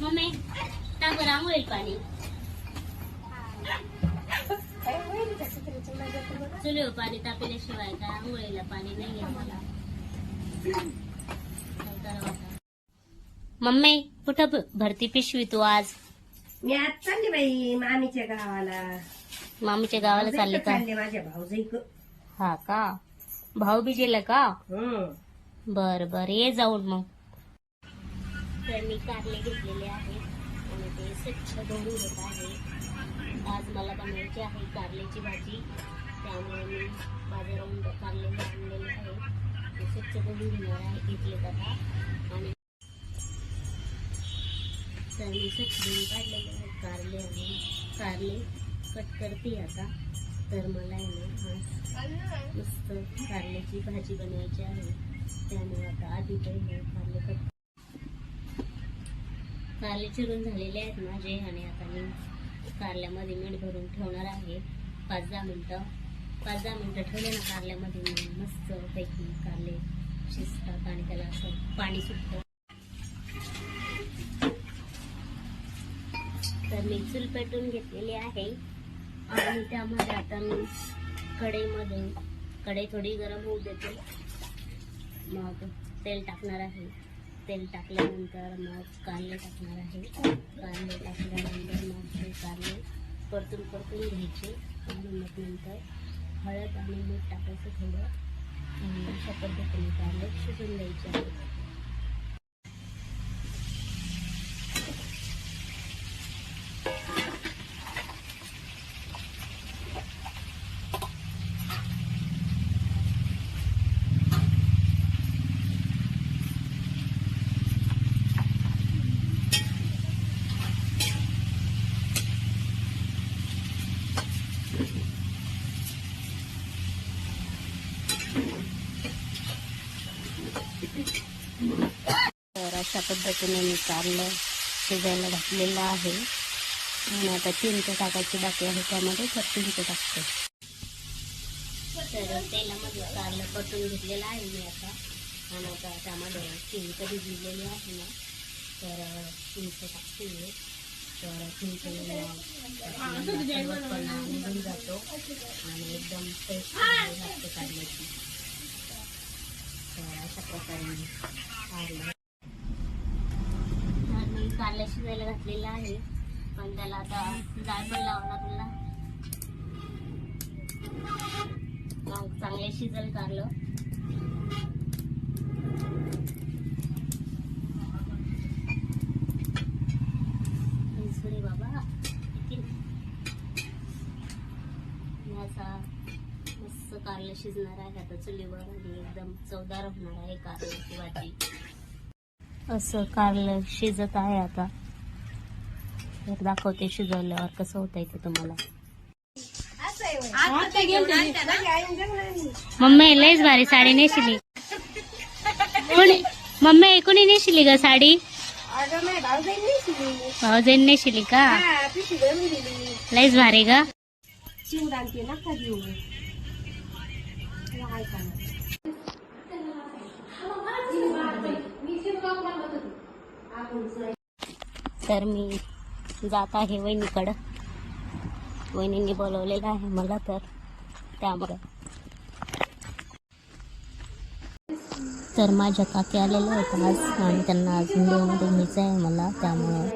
Mummy टाक बरं आंघोळीला पाणी. चुलीवर पाणी तापल्याशिवाय काय आंघोळीला पाणी नाही आता? मम्मी कुठं भरती पिशवी तू आज? मी आज चालली बाई मामीच्या गावाला. मामीच्या गावाला चालले का? चालले माझ्या भाऊजाईक हा का? भाऊ बिजेला का? हम्म. बर बर. ये जाऊन मग. कारण मी कारले घेतलेले आहे आणि ते स्वच्छ धुवून घेत आहे. आज मला बनवायची आहे कारल्याची भाजी. त्यामुळे मी बाजाराहून कारले आणलेले आहे. ते स्वच्छ धुवून घेणार आहे घेतले आता आणि तर मी स्वच्छ धुवून काढलेले आहेत कारले आणि कारले कट करते आता. तर मला आहे ना मस्त कारल्याची भाजी बनवायची आहे. त्यामुळे आता आधी पहिले कारले कट कारले चिरून झालेले आहेत माझे आणि आता मी कारल्यामध्ये मीठ भरून ठेवणार आहे. पाच दहा मिनटं. पाच दहा मिनटं ठेवले ना कारल्यामध्ये मी. मस्त पैकी कारले शिजतात आणि त्याला असं पाणी सुटतं. तर मी चूल पेटून घेतलेली आहे. आणि त्यामध्ये आता मी कढईमध्ये कढई थोडी गरम होऊ देते. मग तेल टाकणार आहे. तेल टाकल्यानंतर मग कांदे टाकणार आहे. कांदे टाकल्यानंतर मग ते कांदे परतून परतून घ्यायचे आणि मग नंतर हळद आणि मीठ टाकायचं थोडं. अशा पद्धतीने कांदे शिजून द्यायचे. आहे तर अशा पद्धतीने मी कारलं शिजायला घातलेलं आहे. आणि आता चिंच टाकायची बाकी आहे त्यामध्ये तर चिंच टाकते. तर तेलामध्ये कारलं परतून घेतलेलं आहे मी आता. आणि आता त्यामध्ये चिंच भिजलेली आहे ना. तर चिंच टाकते. तर चिंच निघून जातो. आणि एकदम टेस्ट लागते कारल्याची तर अशा प्रकारे मी कारलं कारल्या शिजायला घातलेला आहे. पण त्याला आता जाळ पण लावावं लागलं. चांगले शिजल कारलं. सुरे बाबा असा मस्त कारलं शिजणार आहे. आता चुलीवर आणि एकदम चवदार होणार आहे कारल्याची भाजी असं कारलं शिजत आहे आता. तर दाखवते शिजवल्यावर कसं होतंय ते तुम्हाला. मम्मी लयच भारी साडी नेसली कोणी मम्मी कोणी नेसली ग साडी? भाऊजाईन नेसली का? लयच भारी ग. तर मी जात आहे वहिनीकडं. वहिनींनी बोलवलेलं आहे मला तर त्यामुळं. तर माझ्या काकी आलेल्या आहेत आज आणि त्यांना अजून व्हिडिओमध्ये घ्यायचं आहे मला त्यामुळं.